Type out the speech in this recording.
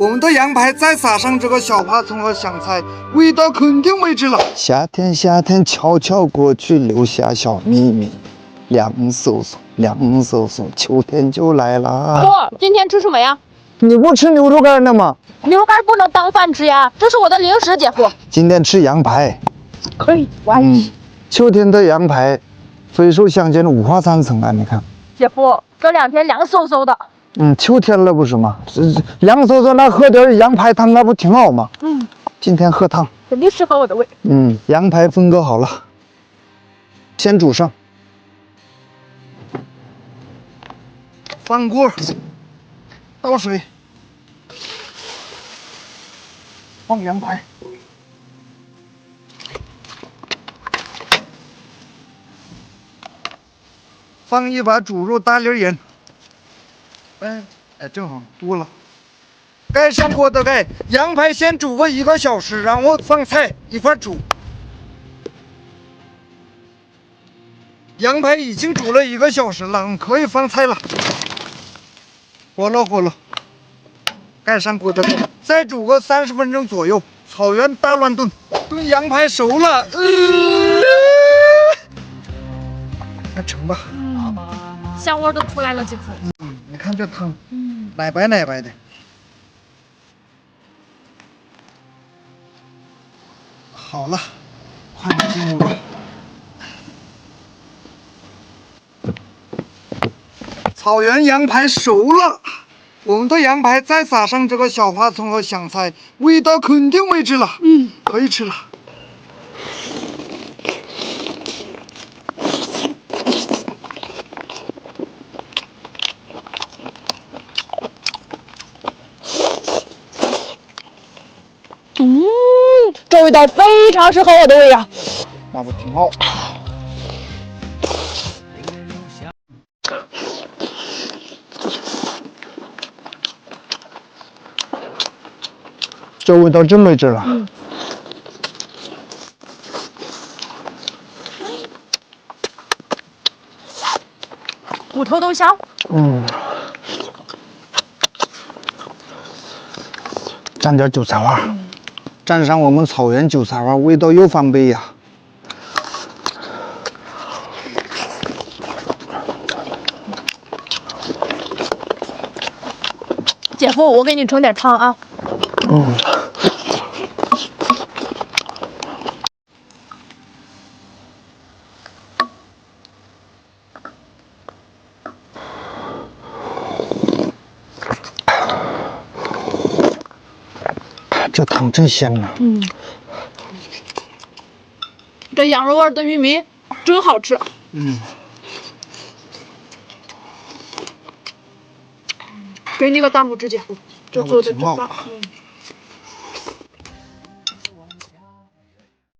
我们的羊排再撒上这个小花葱和香菜，味道肯定未知了。夏天，夏天悄悄过去，留下小秘密。凉飕飕，凉飕飕，秋天就来了。不，今天吃什么呀？你不吃牛肉干的吗？牛肉干不能当饭吃呀，这是我的零食，姐夫。今天吃羊排。可以，我爱嗯，秋天的羊排，肥瘦相间，五花三层啊！你看，姐夫，这两天凉飕飕的。嗯，秋天了不是吗？这这凉飕飕，那喝点羊排汤，那不挺好吗？嗯，今天喝汤。肯定适合我的胃。嗯，羊排分割好了，先煮上，翻锅，倒水，放羊排，放一把煮肉大粒盐，哎哎，正好多了。盖上锅的盖，羊排先煮个一个小时，然后放菜一块煮。羊排已经煮了一个小时了，可以放菜了。火了火了，盖上锅的盖，再煮个三十分钟左右。草原大乱炖，炖羊排熟了，呃，那成吧。香味都出来了，姐夫。嗯，这汤，嗯，奶白奶白的。好了，快点进屋吧。草原羊排熟了，我们的羊排再撒上这个小花葱和香菜，味道肯定未知了。嗯，可以吃了。嗯，这味道非常适合我的胃呀。那不挺好？这味道真没治了。骨头都香。嗯，蘸点韭菜花，蘸上我们草原韭菜花，味道又翻倍呀、姐夫，我给你盛点汤啊。嗯，这汤真鲜啊！嗯，这羊肉味的玉米真好吃。嗯，给你个大拇指，姐，这做的真棒。嗯。